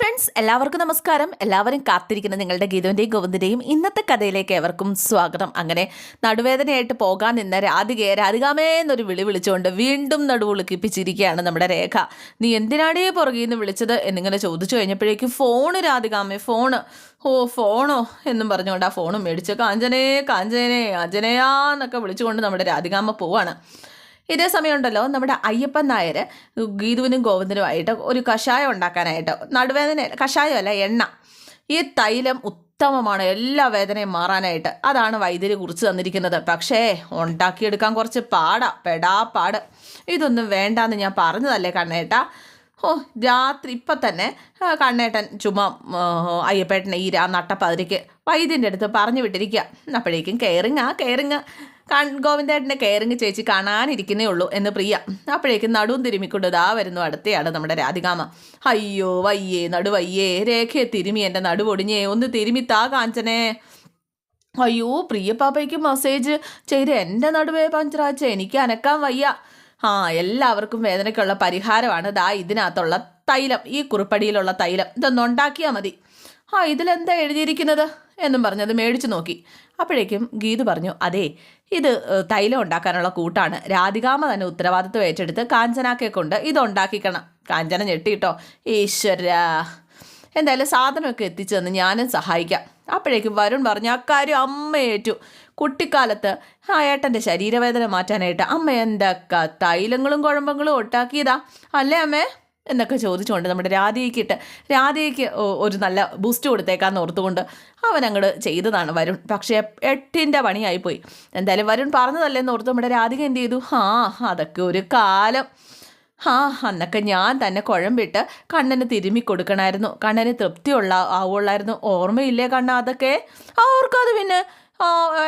Friends എല്ലാവർക്കും നമസ്കാരം. എല്ലാവരും കാത്തിരിക്കുന്ന നിങ്ങളുടെ ഗീതുവിന്റെയും ഗോവിന്ദിന്റെയും ഇന്നത്തെ കഥയിലേക്ക് എവർക്കും സ്വാഗതം. അങ്ങനെ നടുവേദനയായിട്ട് പോകാൻ നിന്ന രാധികയെ രാധികാമേ എന്നൊരു വിളി വിളിച്ചുകൊണ്ട് വീണ്ടും നടുവുളുക്കിപ്പിച്ചിരിക്കുകയാണ് നമ്മുടെ രേഖ. നീ എന്തിനാടേ പുറകിൽ നിന്ന് വിളിച്ചത് എന്നിങ്ങനെ ചോദിച്ചു കഴിഞ്ഞപ്പോഴേക്കും ഫോണ് രാധികാമേ ഫോണ് ഓ ഫോണോ എന്നും പറഞ്ഞുകൊണ്ട് ആ ഫോണും മേടിച്ച് കാഞ്ചനേ കാഞ്ചനേ അജനയാ എന്നൊക്കെ വിളിച്ചുകൊണ്ട് നമ്മുടെ രാധികാമ്മ പോവാണ്. ഇതേ സമയമുണ്ടല്ലോ നമ്മുടെ അയ്യപ്പൻ നായർ ഗീതുവിനും ഗോവിന്ദനുമായിട്ട് ഒരു കഷായം ഉണ്ടാക്കാനായിട്ട് നടുവേദന കഷായമല്ല എണ്ണ. ഈ തൈലം ഉത്തമമാണ്. എല്ലാ വേദനയും മാറാനായിട്ട്. അതാണ് വൈദ്യര് കുറിച്ച് തന്നിരിക്കുന്നത്. പക്ഷേ ഉണ്ടാക്കിയെടുക്കാൻ കുറച്ച് പാടാ പെടാ പാട്. ഇതൊന്നും വേണ്ടാന്ന് ഞാൻ പറഞ്ഞതല്ലേ കണ്ണേട്ട? ഓ രാത്രി ഇപ്പം തന്നെ കണ്ണേട്ടൻ ചുമ്മാ അയ്യപ്പേട്ടനെ ഈ രാ നട്ടപ്പതിരിക്ക് വൈദ്യന്റെ അടുത്ത് പറഞ്ഞു വിട്ടിരിക്കുക അപ്പോഴേക്കും കെയറിങ് ആ ഗോവിന്ദേട്ടന്റെ കെയറിങ് ചേച്ചി കാണാനിരിക്കുന്നേ ഉള്ളൂ എന്ന് പ്രിയ. അപ്പോഴേക്കും നടുവും തിരുമിക്കൊണ്ട് ഇതാ വരുന്നു. അടുത്തയാണ് നമ്മുടെ രാധികാമ അയ്യോ വയ്യേ നടുവയ്യേ രേഖയെ തിരുമി. എന്റെ നടുവൊടിഞ്ഞേ ഒന്ന് തിരുമി താ കാഞ്ചനെ. അയ്യോ പ്രിയ പാപ്പയ്ക്ക് മെസ്സേജ് ചെയ്ത് എന്റെ നടുവേ പഞ്ചറാച്ച എനിക്ക് അനക്കാൻ വയ്യ. ആ എല്ലാവർക്കും വേദനയ്ക്കുള്ള പരിഹാരമാണ് ദാ ഇതിനകത്തുള്ള തൈലം. ഈ കുറിപ്പടിയിലുള്ള തൈലം. ഇതൊന്ന് ഉണ്ടാക്കിയാൽ മതി. ആ ഇതിലെന്താ എഴുതിയിരിക്കുന്നത്? എന്നും പറഞ്ഞത് മേടിച്ചു നോക്കി. അപ്പോഴേക്കും ഗീതു പറഞ്ഞു അതെ ഇത് തൈലം ഉണ്ടാക്കാനുള്ള കൂട്ടാണ്. രാധികാമ തന്നെ ഉത്തരവാദിത്വം ഏറ്റെടുത്ത് കാഞ്ചനാക്കെ കൊണ്ട് ഇത് ഉണ്ടാക്കിക്കണം കാഞ്ചന ഞെട്ടിട്ടോ. ഈശ്വര. എന്തായാലും സാധനമൊക്കെ എത്തിച്ചു തന്ന് ഞാനും സഹായിക്കാം. അപ്പോഴേക്കും വരുൺ പറഞ്ഞു അക്കാര്യം അമ്മ ഏറ്റു. കുട്ടിക്കാലത്ത് ആ ഏട്ടന്റെ ശരീരവേദന മാറ്റാനായിട്ട് അമ്മ എന്തൊക്കെ തൈലങ്ങളും കുഴമ്പങ്ങളും ഒട്ടാക്കിയതാ. അല്ലേ അമ്മേ? എന്നൊക്കെ ചോദിച്ചുകൊണ്ട് നമ്മുടെ രാധയ്ക്കിട്ട് രാധയ്ക്ക് ഒരു നല്ല ബൂസ്റ്റ് കൊടുത്തേക്കാന്ന് ഓർത്തുകൊണ്ട് അവൻ അങ്ങോട്ട് ചെയ്തതാണ് വരുൺ. പക്ഷേ എട്ടിന്റെ പണിയായിപ്പോയി. എന്തായാലും വരുൺ പറഞ്ഞതല്ലേന്ന് ഓർത്ത് നമ്മുടെ രാധിക എന്ത് ചെയ്തു? ആ അതൊക്കെ ഒരു കാലം. ആ അന്നൊക്കെ ഞാൻ തന്നെ കുഴമ്പിട്ട് കണ്ണന് തിരുമ്മി കൊടുക്കണമായിരുന്നു കണ്ണന് തൃപ്തിയുള്ള ആവുള്ളായിരുന്നു. ഓർമ്മയില്ലേ കണ്ണ അതൊക്കെ? ആ ഓർക്കാതെ പിന്നെ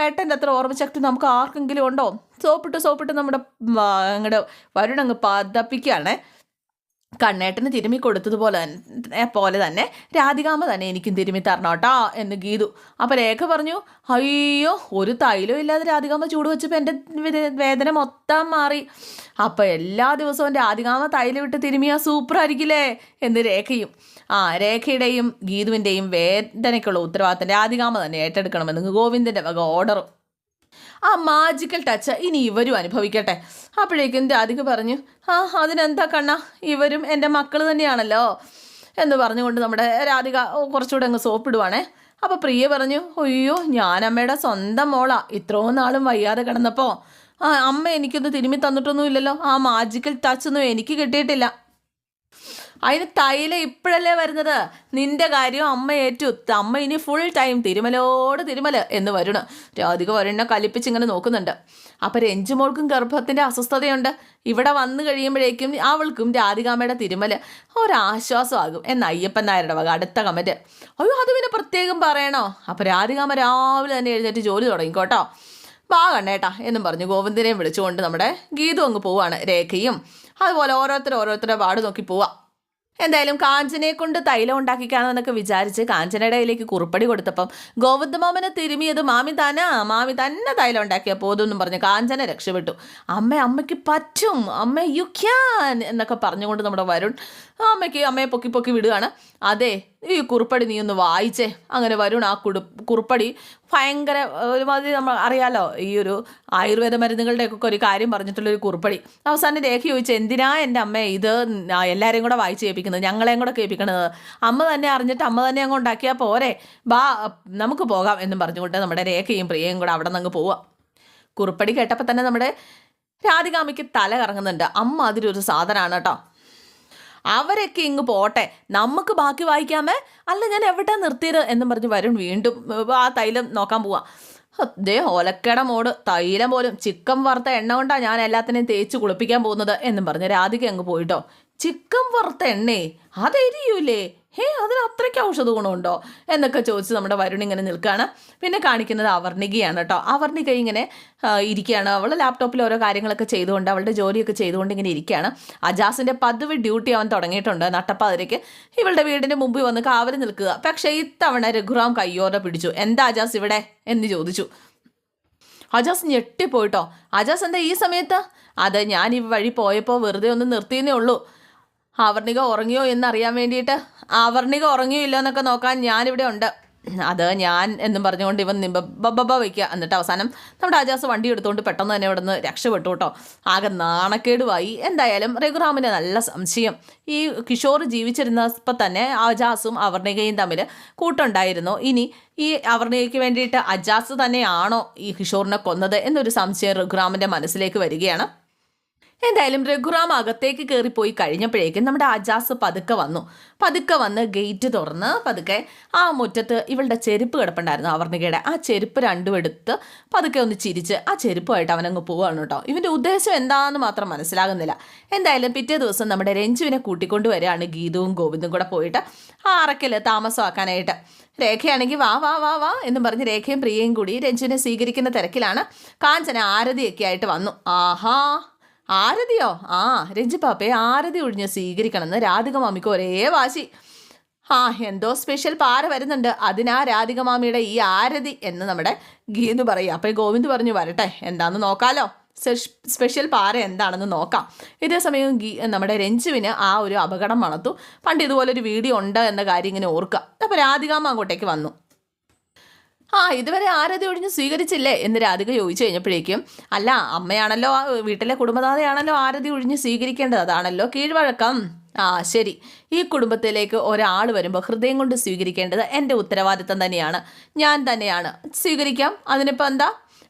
ഏട്ടന്റെ അത്ര ഓർമ്മശക്തി നമുക്ക് ആർക്കെങ്കിലും ഉണ്ടോ? സോപ്പിട്ട് സോപ്പിട്ട് നമ്മുടെ അങ്ങോട്ട് വരുണങ്ങ് പതപ്പിക്കുകയാണേ. കണ്ണേട്ടന് തിരുമ്മി കൊടുത്തതുപോലെ തന്നെ പോലെ തന്നെ രാധികാമ്മ തന്നെ എനിക്കും തിരുമ്മി തരണം കേട്ടോ എന്ന് ഗീതു. അപ്പോൾ രേഖ പറഞ്ഞു അയ്യോ ഒരു തൈലം ഇല്ലാതെ രാധികാമ്മ ചൂട് വെച്ചപ്പോൾ എന്റെ വേദന മൊത്തം മാറി. അപ്പോൾ എല്ലാ ദിവസവും രാധികാമ്മ തൈലം ഇട്ട് തിരുമിയാൽ സൂപ്പറായിരിക്കില്ലേ? എന്ന് രേഖയും ആ രേഖയുടെയും ഗീതുവിന്റെയും വേദനയ്ക്കുള്ള ഉത്തരവാദിത്തം രാധികാമ്മ തന്നെ ഏറ്റെടുക്കണമെന്ന് ഗോവിന്ദന്റെ വക ഓർഡറും. ആ മാജിക്കൽ ടച്ച് ഇനി ഇവരും അനുഭവിക്കട്ടെ. അപ്പോഴേക്കും രാധിക പറഞ്ഞു ആ അതിനെന്താ കണ്ണ? ഇവരും എന്റെ മക്കൾ തന്നെയാണല്ലോ. എന്ന് പറഞ്ഞുകൊണ്ട് നമ്മുടെ രാധിക കുറച്ചുകൂടെ അങ്ങ് സോപ്പിടുവാണേ അപ്പോൾ പ്രിയ പറഞ്ഞു അയ്യോ ഞാൻ അമ്മയുടെ സ്വന്തം മോളാ. ഇത്രയും നാളും വയ്യാതെ കിടന്നപ്പോൾ ആ അമ്മ എനിക്കൊന്ന് തിരുമ്മി തന്നിട്ടൊന്നും ഇല്ലല്ലോ. ആ മാജിക്കൽ ടച്ച് ഒന്നും എനിക്ക് കിട്ടിയിട്ടില്ല. അതിന് തൈല ഇപ്പോഴല്ലേ വരുന്നത്? നിന്റെ കാര്യം അമ്മ ഏറ്റു. അമ്മ ഇനി ഫുൾ ടൈം തിരുമലോട് തിരുമല എന്ന് വരുണ്. രാധിക വരണ കലിപ്പിച്ച് ഇങ്ങനെ നോക്കുന്നുണ്ട്. അപ്പം രഞ്ജുമോൾക്കും ഗർഭത്തിന്റെ അസ്വസ്ഥതയുണ്ട്. ഇവിടെ വന്നു കഴിയുമ്പോഴേക്കും അവൾക്കും രാധികാമ്മയുടെ തിരുമല ഒരാശ്വാസമാകും എന്ന അയ്യപ്പൻ നായരുടെ വക അടുത്ത കമന്റ് അയ്യോ അത് പിന്നെ പ്രത്യേകം പറയണോ? അപ്പം രാധികാമ്മ രാവിലെ തന്നെ എഴുന്നേറ്റ് ജോലി തുടങ്ങിക്കോട്ടോ വാ കണ്ണേട്ടാ എന്നും പറഞ്ഞു ഗോവിന്ദനെയും വിളിച്ചുകൊണ്ട് നമ്മുടെ ഗീതു അങ്ങ് പോവാണ് രേഖയും. അതുപോലെ ഓരോരുത്തർ ഓരോരുത്തരുടെ വാർഡ് നോക്കി പോവാ. എന്തായാലും കാഞ്ചനയെ കൊണ്ട് തൈലം ഉണ്ടാക്കിക്കാണെന്നൊക്കെ വിചാരിച്ച് കാഞ്ചനയുടെ കയ്യിലേക്ക് കുറുപ്പടി കൊടുത്തപ്പം ഗോവിന്ദമാമനെ തിരുമിയത് മാമി താനാ മാമി തന്നെ തൈലം ഉണ്ടാക്കിയാൽ പോതെന്നും പറഞ്ഞ് കാഞ്ചന രക്ഷപ്പെട്ടു. അമ്മ അമ്മയ്ക്ക് പറ്റും. അമ്മ യു ക്യാൻ എന്നൊക്കെ പറഞ്ഞുകൊണ്ട് നമ്മുടെ വരുൺ അമ്മയ്ക്ക് അമ്മയെ പൊക്കി പൊക്കി വിടുകയാണ്. അതെ ഈ കുറിപ്പടി നീ ഒന്ന് വായിച്ചേ. അങ്ങനെ വരുൺ ആ കുടു കുറിപ്പടി ഭയങ്കര ഒരുമാതിരി നമ്മൾ അറിയാലോ ഈ ഒരു ആയുർവേദ മരുന്നുകളുടെയൊക്കെ ഒരു കാര്യം പറഞ്ഞിട്ടുള്ളൊരു കുറിപ്പടി. അവസാനം രേഖ ചോദിച്ചു എന്തിനാ എന്റെ അമ്മ ഇത് എല്ലാവരെയും കൂടെ വായിച്ച് കേൾപ്പിക്കുന്നത്? ഞങ്ങളെയും കൂടെ കേൾപ്പിക്കണത്? അമ്മ തന്നെ അറിഞ്ഞിട്ട് അമ്മ തന്നെ അങ്ങ് ഉണ്ടാക്കിയാൽ പോരെ. ബാ നമുക്ക് പോകാം എന്നും പറഞ്ഞുകൊണ്ട് നമ്മുടെ രേഖയും പ്രിയയും കൂടെ അവിടെ നിന്ന് അങ്ങ് പോവാം. കുറിപ്പടി കേട്ടപ്പോൾ തന്നെ നമ്മുടെ രാധികാമിക്ക് തല കറങ്ങുന്നുണ്ട്. അമ്മ അതിലൊരു സാധനമാണ് കേട്ടോ. അവരൊക്കെ ഇങ്ങ് പോട്ടെ. നമുക്ക് ബാക്കി വായിക്കാമേ? അല്ല ഞാൻ എവിടെ നിർത്തിയത്? എന്നും പറഞ്ഞ് വരുൺ വീണ്ടും ആ തൈലം നോക്കാൻ പോവാ. ദേ ഓലക്കേട മോട്. തൈലം പോലും ചിക്കൻ വറുത്ത എണ്ണ കൊണ്ടാണ് ഞാൻ എല്ലാത്തിനെയും തേച്ച് കുളിപ്പിക്കാൻ പോകുന്നത് എന്നും പറഞ്ഞ് രാധിക അങ്ങ് പോയിട്ടോ. ചിക്കൻ വറുത്ത എണ്ണേ അതെരിയൂലേ? ഹേ അതിന് അത്രയ്ക്ക് ഔഷധ ഗുണമുണ്ടോ? എന്നൊക്കെ ചോദിച്ച് നമ്മുടെ വരുൺ ഇങ്ങനെ നിൽക്കുകയാണ് പിന്നെ കാണിക്കുന്നത് അവർണികയാണ് കേട്ടോ. അവർണിക ഇങ്ങനെ ഇരിക്കുകയാണ്. അവൾ ലാപ്ടോപ്പിൽ ഓരോ കാര്യങ്ങളൊക്കെ ചെയ്തുകൊണ്ട് അവളുടെ ജോലിയൊക്കെ ചെയ്തുകൊണ്ട് ഇങ്ങനെ ഇരിക്കുകയാണ്. അജാസിന്റെ പതിവ് ഡ്യൂട്ടി അവൻ തുടങ്ങിയിട്ടുണ്ട് നട്ടപ്പാതിരയ്ക്ക്. ഇവളുടെ വീടിന്റെ മുമ്പിൽ വന്ന് കാവൽ നിൽക്കുക. പക്ഷേ ഇത്തവണ രഘുറാം കയ്യോടെ പിടിച്ചു. എന്താ അജാസ് ഇവിടെ? എന്ന് ചോദിച്ചു. അജാസ് ഞെട്ടിപ്പോയിട്ടോ. അജാസ് എന്താ ഈ സമയത്ത്? അത് ഞാൻ ഈ വഴി പോയപ്പോൾ വെറുതെ ഒന്ന് നിർത്തിയെന്നേ ഉള്ളൂ. ആവർണിക ഉറങ്ങിയോ എന്നറിയാൻ വേണ്ടിയിട്ട്? അവർണിക ഉറങ്ങിയോ ഇല്ലോ എന്നൊക്കെ നോക്കാൻ ഞാനിവിടെ ഉണ്ട്. അത് ഞാൻ എന്നും പറഞ്ഞുകൊണ്ട് ഇവൻ നിമ്പ ബബ്ബ വയ്ക്കുക. എന്നിട്ട് അവസാനം നമ്മുടെ ആജാസ് വണ്ടി എടുത്തുകൊണ്ട് പെട്ടെന്ന് തന്നെ ഇവിടെ നിന്ന് രക്ഷപ്പെട്ടു കേട്ടോ. ആകെ നാണക്കേടുമായി എന്തായാലും രഘുറാമിന് നല്ല സംശയം. ഈ കിഷോർ ജീവിച്ചിരുന്നപ്പോൾ തന്നെ ആജാസും അവർണികയും തമ്മിൽ കൂട്ടുണ്ടായിരുന്നു. ഇനി ഈ അവർണികയ്ക്ക് വേണ്ടിയിട്ട് അജാസ് തന്നെയാണോ ഈ കിഷോറിനെ കൊന്നത് എന്നൊരു സംശയം രഘുറാമിന്റെ മനസ്സിലേക്ക് വരികയാണ്. എന്തായാലും രഘുറാം അകത്തേക്ക് കയറിപ്പോയി കഴിഞ്ഞപ്പോഴേക്കും നമ്മുടെ അജാസ് പതുക്കെ വന്നു. പതുക്കെ വന്ന് ഗേറ്റ് തുറന്ന് പതുക്കെ ആ മുറ്റത്ത് ഇവളുടെ ചെരുപ്പ് കിടപ്പുണ്ടായിരുന്നു അവർണികയുടെ. ആ ചെരുപ്പ് രണ്ടും എടുത്ത് പതുക്കെ ഒന്ന് ചിരിച്ച് ആ ചെരുപ്പുമായിട്ട് അവനങ്ങ് പോവാണ് കേട്ടോ. ഇവന്റെ ഉദ്ദേശം എന്താണെന്ന് മാത്രം മനസ്സിലാകുന്നില്ല. എന്തായാലും പിറ്റേ ദിവസം നമ്മുടെ രഞ്ജുവിനെ കൂട്ടിക്കൊണ്ട് വരികയാണ് ഗീതവും ഗോവിന്ദും കൂടെ പോയിട്ട് ആ അറക്കൽ താമസമാക്കാനായിട്ട്. രേഖയാണെങ്കിൽ വാ വാ വാ വാ എന്ന് പറഞ്ഞ് രേഖയും പ്രിയയും കൂടി രഞ്ജുവിനെ സ്വീകരിക്കുന്ന തിരക്കിലാണ് കാഞ്ചന ആരതിയൊക്കെ ആയിട്ട് വന്നു. ആഹാ. ആരതിയോ? ആ രഞ്ജി ആരതി ഒഴിഞ്ഞ് സ്വീകരിക്കണമെന്ന് രാധിക മാമിക്ക് ഒരേ വാശി. ആ എന്തോ സ്പെഷ്യൽ പാര വരുന്നുണ്ട്. അതിനാ രാധിക മാമിയുടെ ഈ ആരതി എന്ന് നമ്മുടെ ഗീതു പറയും അപ്പോൾ ഗോവിന്ദ് പറഞ്ഞു വരട്ടെ എന്താന്ന് നോക്കാലോ? സ്പെഷ്യൽ പാര എന്താണെന്ന് നോക്കാം. ഇതേ സമയം ഗീ നമ്മുടെ രഞ്ജുവിന് ആ ഒരു അപകടം മണത്തു. പണ്ട് ഇതുപോലൊരു വീഡിയോ ഉണ്ട് എന്ന കാര്യം ഇങ്ങനെ ഓർക്കുക. അപ്പോൾ രാധികാമ്മ അങ്ങോട്ടേക്ക് വന്നു. ആ ഇതുവരെ ആരതി ഒഴിഞ്ഞ് സ്വീകരിച്ചില്ലേ? എന്ന് രാധിക ചോദിച്ചു കഴിഞ്ഞപ്പോഴേക്കും അല്ല അമ്മയാണല്ലോ വീട്ടിലെ കുടുംബനാഥയാണല്ലോ ആരതി ഒഴിഞ്ഞ് സ്വീകരിക്കേണ്ടത്. അതാണല്ലോ കീഴ്വഴക്കം. ആ ശരി. ഈ കുടുംബത്തിലേക്ക് ഒരാൾ വരുമ്പോൾ ഹൃദയം കൊണ്ട് സ്വീകരിക്കേണ്ടത് എന്റെ ഉത്തരവാദിത്തം തന്നെയാണ്. ഞാൻ തന്നെയാണ്. സ്വീകരിക്കാം. അതിനിപ്പോൾ എന്താ?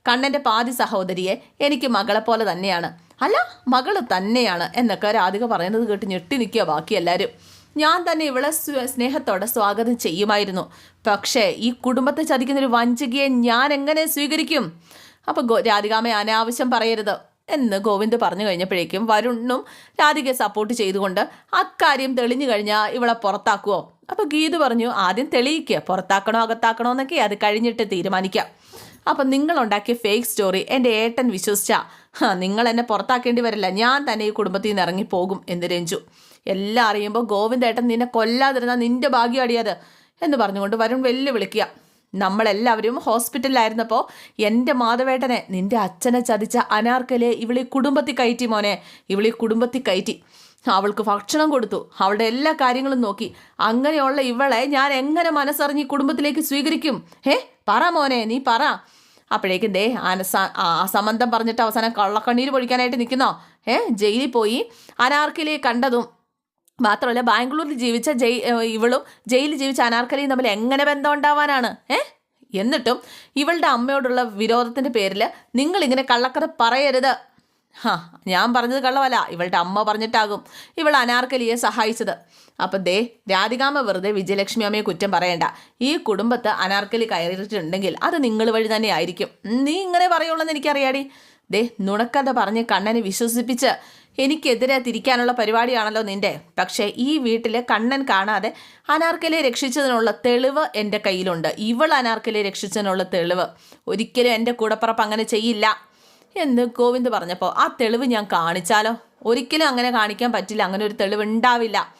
കണ്ണന്റെ പാതി സഹോദരിയെ എനിക്ക് മകളെപ്പോലെ പോലെ തന്നെയാണ്. അല്ല മകൾ തന്നെയാണ് എന്നൊക്കെ രാധിക പറയുന്നത് കേട്ട് ഞെട്ടി നിൽക്കുക ബാക്കി എല്ലാവരും ഞാൻ തന്നെ ഇവളെ സ്നേഹത്തോടെ സ്വാഗതം ചെയ്യുമായിരുന്നു. പക്ഷേ ഈ കുടുംബത്തെ ചതിക്കുന്ന ഒരു വഞ്ചികയെ ഞാൻ എങ്ങനെ സ്വീകരിക്കും? അപ്പോൾ ഗോ രാധികാമ അനാവശ്യം പറയരുത് എന്ന് ഗോവിന്ദ് പറഞ്ഞു കഴിഞ്ഞപ്പോഴേക്കും വരുണും രാധികയെ സപ്പോർട്ട് ചെയ്തുകൊണ്ട് അക്കാര്യം തെളിഞ്ഞു കഴിഞ്ഞാൽ ഇവളെ പുറത്താക്കുമോ അപ്പോൾ ഗീത് പറഞ്ഞു ആദ്യം തെളിയിക്കുക പുറത്താക്കണോ അകത്താക്കണോ എന്നൊക്കെ അത് കഴിഞ്ഞിട്ട് തീരുമാനിക്കാം. അപ്പം നിങ്ങളുണ്ടാക്കിയ ഫേക്ക് സ്റ്റോറി എന്റെ ഏട്ടൻ വിശ്വസിച്ചാ. നിങ്ങൾ എന്നെ പുറത്താക്കേണ്ടി വരില്ല. ഞാൻ തന്നെ ഈ കുടുംബത്തിൽ നിന്ന് ഇറങ്ങിപ്പോകും എന്ന് രഞ്ജു. എല്ലാം അറിയുമ്പോൾ ഗോവിന്ദേട്ടൻ നിന്നെ കൊല്ലാതിരുന്ന നിന്റെ ഭാഗ്യം അടിയത് എന്ന് പറഞ്ഞുകൊണ്ട് വരുൺ വെല്ലുവിളിക്കുക. നമ്മളെല്ലാവരും ഹോസ്പിറ്റലിലായിരുന്നപ്പോൾ എന്റെ മാധവേട്ടനെ നിന്റെ അച്ഛനെ ചതിച്ച അനാർക്കലെ ഇവളീ കുടുംബത്തിൽ കയറ്റി മോനെ ഇവളീ കുടുംബത്തിൽ കയറ്റി. അവൾക്ക് ഭക്ഷണം കൊടുത്തു അവളുടെ എല്ലാ കാര്യങ്ങളും നോക്കി. അങ്ങനെയുള്ള ഇവളെ ഞാൻ എങ്ങനെ മനസ്സറിഞ്ഞ് കുടുംബത്തിലേക്ക് സ്വീകരിക്കും? ഹേ പറ മോനെ നീ പറ. അപ്പോഴേക്കും ദേ അനസ സമന്തം പറഞ്ഞിട്ട് അവസാനം കള്ളക്കണ്ണീര് പൊഴിക്കാനായിട്ട് നിൽക്കുന്നോ ഏ ജയിലിൽ പോയി അനാർക്കിലെ കണ്ടതും മാത്രമല്ല ബാംഗ്ലൂരിൽ ജീവിച്ച ജയി ഇവളും ജയിലിൽ ജീവിച്ച അനാർക്കലിയും തമ്മിൽ എങ്ങനെ ബന്ധം ഉണ്ടാവാനാണ് ഏ? എന്നിട്ടും ഇവളുടെ അമ്മയോടുള്ള വിരോധത്തിന്റെ പേരിൽ നിങ്ങളിങ്ങനെ കള്ളക്കഥ പറയരുത്. ഹാ ഞാൻ പറഞ്ഞത് കള്ളമല്ല. ഇവളുടെ അമ്മ പറഞ്ഞിട്ടാകും ഇവൾ അനാർക്കലിയെ സഹായിച്ചത്. അപ്പം ദേ രാധികാമ്മ വെറുതെ വിജയലക്ഷ്മി അമ്മയെ കുറ്റം പറയണ്ട. ഈ കുടുംബത്ത് അനാർക്കലി കയറിയിട്ടുണ്ടെങ്കിൽ അത് നിങ്ങൾ വഴി തന്നെ ആയിരിക്കും നീ ഇങ്ങനെ പറയുള്ളൂ എന്ന് എനിക്കറിയാടി. ദേ നുണക്കഥ പറഞ്ഞ് കണ്ണനെ വിശ്വസിപ്പിച്ച് എനിക്കെതിരെ തിരിക്കാനുള്ള പരിപാടിയാണല്ലോ നിന്റെ. പക്ഷേ ഈ വീട്ടിൽ കണ്ണൻ കാണാതെ അനാർക്കലെ രക്ഷിച്ചതിനുള്ള തെളിവ് എന്റെ കയ്യിലുണ്ട്. ഇവൾ അനാർക്കലെ രക്ഷിച്ചതിനുള്ള തെളിവ്. ഒരിക്കലും എന്റെ കൂടപ്പുറപ്പ് അങ്ങനെ ചെയ്യില്ല. എന്ന് ഗോവിന്ദ് പറഞ്ഞപ്പോൾ ആ തെളിവ് ഞാൻ കാണിച്ചാലോ? ഒരിക്കലും അങ്ങനെ കാണിക്കാൻ പറ്റില്ല. അങ്ങനെ ഒരു തെളിവ് ഉണ്ടാവില്ല.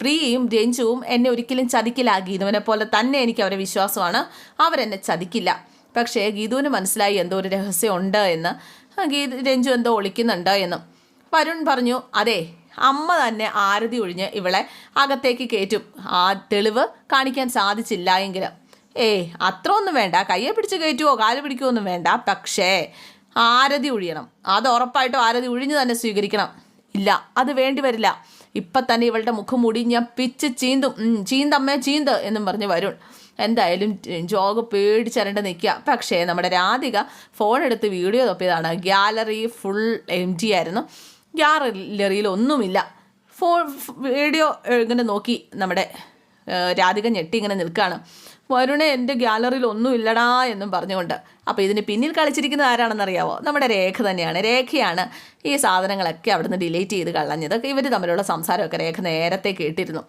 പ്രിയയും രഞ്ജുവും എന്നെ ഒരിക്കലും ചതിക്കില്ല ഗീതുവിനെ പോലെ തന്നെ എനിക്ക് അവരെ വിശ്വാസമാണ്. അവരെന്നെ ചതിക്കില്ല. പക്ഷേ ഗീതുവിന് മനസ്സിലായി എന്തോ ഒരു രഹസ്യം ഉണ്ട് എന്ന്. ഗീത് രഞ്ജു എന്തോ ഒളിക്കുന്നുണ്ട് എന്നും. വരുൺ പറഞ്ഞു അതെ അമ്മ തന്നെ ആരതി ഒഴിഞ്ഞ് ഇവളെ അകത്തേക്ക് കയറ്റും. ആ തെളിവ് കാണിക്കാൻ സാധിച്ചില്ല എങ്കിലും. ഏയ് അത്ര ഒന്നും വേണ്ട. കയ്യെ പിടിച്ച് കയറ്റുമോ കാൽ പിടിക്കുമോ ഒന്നും വേണ്ട. പക്ഷേ ആരതി ഒഴിയണം. അത് ഉറപ്പായിട്ടും ആരതി ഒഴിഞ്ഞ് തന്നെ സ്വീകരിക്കണം. ഇല്ല അത് വേണ്ടി വരില്ല. ഇപ്പം തന്നെ ഇവളുടെ മുഖം മൂടി ഞാൻ പിച്ച് ചീന്തും. ചീന്തമ്മേ ചീന്ത് എന്നും പറഞ്ഞ് വരുൺ. എന്തായാലും ജോഗ് പേടിച്ചരണ്ട് നിൽക്കുക പക്ഷേ നമ്മുടെ രാധിക ഫോൺ എടുത്ത് വീഡിയോ തപ്പിയതാണ്. ഗ്യാലറി ഫുൾ എം ടി ആയിരുന്നു. ഗ്യാലറിയിൽ ഒന്നുമില്ല. ഫോൺ വീഡിയോ ഇങ്ങനെ നോക്കി നമ്മുടെ രാധിക ഞെട്ടി ഇങ്ങനെ നിൽക്കുകയാണ് വരുണെ എന്റെ ഗ്യാലറിയിൽ ഒന്നും ഇല്ലടാ എന്നും പറഞ്ഞുകൊണ്ട്. അപ്പോൾ ഇതിന് പിന്നിൽ കളിച്ചിരിക്കുന്ന ആരാണെന്നറിയാവോ? നമ്മുടെ രേഖ തന്നെയാണ്. രേഖയാണ് ഈ സാധനങ്ങളൊക്കെ അവിടുന്ന് ഡിലീറ്റ് ചെയ്ത് കളഞ്ഞത്. ഇവർ തമ്മിലുള്ള സംസാരമൊക്കെ രേഖ നേരത്തെ കേട്ടിരുന്നു.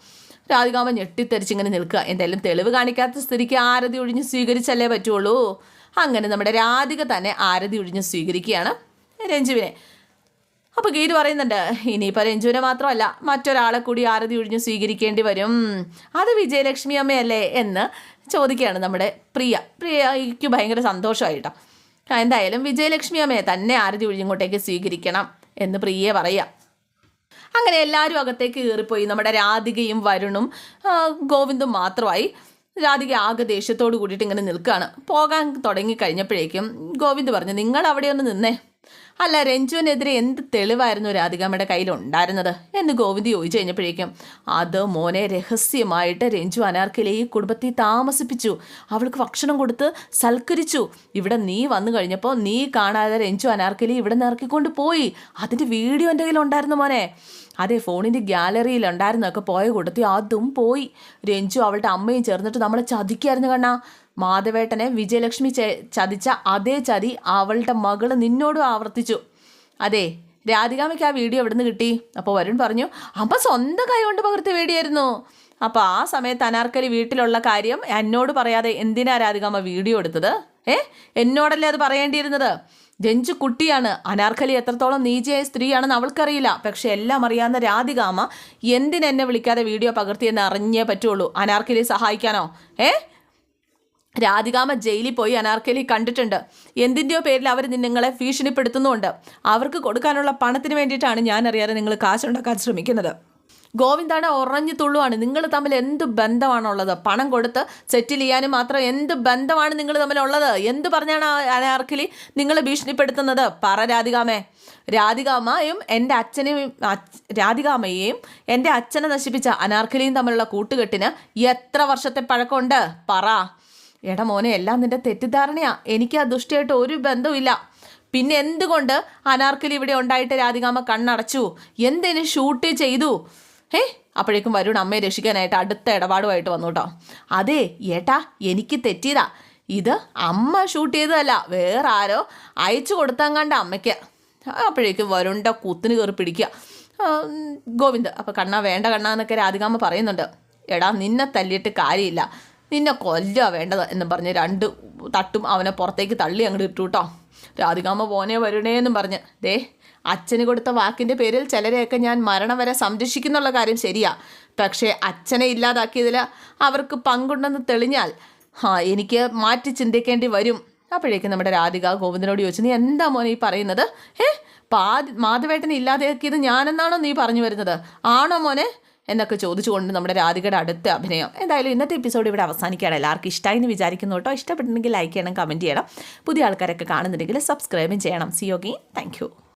രാധികാമ്മ ഞെട്ടിത്തെറിച്ചിങ്ങനെ നിൽക്കുക. എന്തായാലും തെളിവ് കാണിക്കാത്ത സ്ഥിതിക്ക് ആരതി ഒഴിഞ്ഞ് സ്വീകരിച്ചല്ലേ പറ്റുള്ളൂ? അങ്ങനെ നമ്മുടെ രാധിക തന്നെ ആരതി ഒഴിഞ്ഞ് സ്വീകരിക്കുകയാണ് രഞ്ജുവിനെ. അപ്പോൾ ഗീത് പറയുന്നുണ്ട് ഇനിയിപ്പോൾ രഞ്ജുവിനെ മാത്രമല്ല മറ്റൊരാളെ കൂടി ആരതി ഒഴിഞ്ഞ് സ്വീകരിക്കേണ്ടി വരും. അത് വിജയലക്ഷ്മി അമ്മയല്ലേ എന്ന് ചോദിക്കുകയാണ് നമ്മുടെ പ്രിയ. പ്രിയയ്ക്ക് ഭയങ്കര സന്തോഷമായിട്ടോ. എന്തായാലും വിജയലക്ഷ്മി അമ്മയെ തന്നെ ആരതി ഒഴിഞ്ഞിങ്ങോട്ടേക്ക് സ്വീകരിക്കണം എന്ന് പ്രിയെ പറയുക. അങ്ങനെ എല്ലാവരും അകത്തേക്ക് കയറിപ്പോയി. നമ്മുടെ രാധികയും വരുണും ഗോവിന്ദും മാത്രമായി രാധിക ആകെ ദേഷ്യത്തോട് കൂടിയിട്ട് ഇങ്ങനെ നിൽക്കുകയാണ്. പോകാൻ തുടങ്ങി കഴിഞ്ഞപ്പോഴേക്കും ഗോവിന്ദ് പറഞ്ഞു നിങ്ങൾ അവിടെ ഒന്ന് നിന്നേ. അല്ല രഞ്ജുവിനെതിരെ എന്ത് തെളിവായിരുന്നു രാധികാമ്മയുടെ കയ്യിൽ ഉണ്ടായിരുന്നത് എന്ന് ഗോവിന്ദ് ചോദിച്ചു കഴിഞ്ഞപ്പോഴേക്കും അത് മോനെ രഹസ്യമായിട്ട് രഞ്ജു അനാർക്കിലെ ഈ കുടുംബത്തിൽ താമസിപ്പിച്ചു. അവൾക്ക് ഭക്ഷണം കൊടുത്ത് സൽക്കരിച്ചു. ഇവിടെ നീ വന്നു കഴിഞ്ഞപ്പോൾ നീ കാണാതെ രഞ്ജു അനാർക്കലി ഇവിടെ നിന്ന് ഇറക്കിക്കൊണ്ട് പോയി. അതിന്റെ വീഡിയോ എന്റെ കയ്യിൽ ഉണ്ടായിരുന്നു മോനെ. അതെ ഫോണിന്റെ ഗ്യാലറിയിൽ ഉണ്ടായിരുന്നൊക്കെ പോയ കൂട്ടത്തിൽ അതും പോയി. രഞ്ജു അവളുടെ അമ്മയും ചേർന്നിട്ട് നമ്മളെ ചതിക്കായിരുന്നു കണ്ണാ. മാധവേട്ടനെ വിജയലക്ഷ്മി ചതിച്ച അതേ ചതി അവളുടെ മകൾ നിന്നോടും ആവർത്തിച്ചു. അതെ രാധികാമയ്ക്ക് ആ വീഡിയോ എവിടെ നിന്ന് കിട്ടി? അപ്പോൾ വരുൺ പറഞ്ഞു അമ്മ സ്വന്തം കൈ കൊണ്ട് പകർത്തി വീടിയായിരുന്നു അപ്പോൾ ആ സമയത്ത് അനാർക്കലി വീട്ടിലുള്ള കാര്യം എന്നോട് പറയാതെ എന്തിനാ രാധികാമ വീഡിയോ എടുത്തത്? ഏ? എന്നോടല്ലേ അത് പറയേണ്ടിയിരുന്നത്? രഞ്ജു കുട്ടിയാണ്. അനാർക്കലി എത്രത്തോളം നീചയായ സ്ത്രീയാണെന്ന് അവൾക്കറിയില്ല. പക്ഷെ എല്ലാം അറിയാവുന്ന രാധികാമ എന്തിനെന്നെ വിളിക്കാതെ വീഡിയോ പകർത്തിയെന്ന് അറിഞ്ഞേ പറ്റുള്ളൂ. അനാർക്കലി സഹായിക്കാനോ? ഏ? രാധികാമ ജയിലിൽ പോയി അനാർക്കലി കണ്ടിട്ടുണ്ട്. എന്തിന്റെയോ പേരിൽ അവർ നിങ്ങളെ ഭീഷണിപ്പെടുത്തുന്നുമുണ്ട്. അവർക്ക് കൊടുക്കാനുള്ള പണത്തിന് വേണ്ടിയിട്ടാണ് ഞാൻ അറിയാതെ നിങ്ങൾ കാശുണ്ടാക്കാൻ ശ്രമിക്കുന്നത്. ഗോവിന്ദാണ് ഉറഞ്ഞു തുള്ളുവാണ്. നിങ്ങൾ തമ്മിൽ എന്ത് ബന്ധമാണുള്ളത്? പണം കൊടുത്ത് സെറ്റിൽ ചെയ്യാനും മാത്രം എന്ത് ബന്ധമാണ് നിങ്ങൾ തമ്മിലുള്ളത്? എന്ത് പറഞ്ഞാണ് അനാർക്കിലി നിങ്ങൾ ഭീഷണിപ്പെടുത്തുന്നത്? പറ രാധികാമേ. രാധികാമയും എന്റെ അച്ഛനെയും രാധികാമയെയും എന്റെ അച്ഛനെ നശിപ്പിച്ച അനാർക്കലിയും തമ്മിലുള്ള കൂട്ടുകെട്ടിന് എത്ര വർഷത്തെ പഴക്കമുണ്ട്? പറ. എടാ മോനെ എല്ലാം നിന്റെ തെറ്റിദ്ധാരണയാ. എനിക്ക് ആ ദുഷ്ടിയായിട്ട് ഒരു ബന്ധവുമില്ല പിന്നെ എന്തുകൊണ്ട് അനാർക്കലി ഇവിടെ ഉണ്ടായിട്ട് രാധികാമ കണ്ണടച്ചു? എന്തിനു ഷൂട്ട് ചെയ്തു? ഏ അപ്പോഴേക്കും വരുൺ അമ്മയെ രക്ഷിക്കാനായിട്ട് അടുത്ത ഇടപാടുമായിട്ട് വന്നു കേട്ടോ അതെ ഏട്ടാ എനിക്ക് തെറ്റിയതാ. ഇത് അമ്മ ഷൂട്ട് ചെയ്തതല്ല വേറെ ആരോ അയച്ചു കൊടുത്താൻ കണ്ട അമ്മയ്ക്ക്. അപ്പോഴേക്കും വരുണ്ട കുത്തിന് കയറി പിടിക്കുക. ഗോവിന്ദ് അപ്പോൾ കണ്ണ വേണ്ട കണ്ണ എന്നൊക്കെ രാധികാമ്മ പറയുന്നുണ്ട്. എടാ നിന്നെ തല്ലിയിട്ട് കാര്യമില്ല. നിന്നെ കൊല്ലുക വേണ്ടത് എന്ന് പറഞ്ഞ് രണ്ട് തട്ടും അവനെ പുറത്തേക്ക് തള്ളി അങ്ങോട്ട് ഇട്ടു കേട്ടോ. രാധികാമ്മ പോനെ വരണേന്നും പറഞ്ഞ്. ദേ അച്ഛന് കൊടുത്ത വാക്കിന്റെ പേരിൽ ചിലരെയൊക്കെ ഞാൻ മരണം വരെ സംരക്ഷിക്കുന്നുള്ള കാര്യം ശരിയാ. പക്ഷേ അച്ഛനെ ഇല്ലാതാക്കിയതിൽ അവർക്ക് പങ്കുണ്ടെന്ന് തെളിഞ്ഞാൽ ആ എനിക്ക് മാറ്റി ചിന്തിക്കേണ്ടി വരും. അപ്പോഴേക്കും നമ്മുടെ രാധിക ഗോവിന്ദനോട് ചോദിച്ചു നീ എന്താ മോനെ ഈ പറയുന്നത്? ഏ പാതി മാധവേട്ടനെ ഇല്ലാതാക്കിയത് ഞാനെന്നാണോ നീ പറഞ്ഞു വരുന്നത്? ആണോ മോനെ? എന്നൊക്കെ ചോദിച്ചുകൊണ്ട് നമ്മുടെ രാധികയുടെ അടുത്ത അഭിനയം. എന്തായാലും ഇന്നത്തെ എപ്പിസോഡ് ഇവിടെ അവസാനിക്കുകയാണ്. എല്ലാവർക്കും ഇഷ്ടമായി എന്ന് വിചാരിക്കുന്നു കേട്ടോ. ഇഷ്ടപ്പെട്ടിട്ടുണ്ടെങ്കിൽ ലൈക്ക് ചെയ്യണം കമന്റ് ചെയ്യണം. പുതിയ ആൾക്കാരൊക്കെ കാണുന്നുണ്ടെങ്കിൽ സബ്സ്ക്രൈബും ചെയ്യണം. സി യോഗി താങ്ക്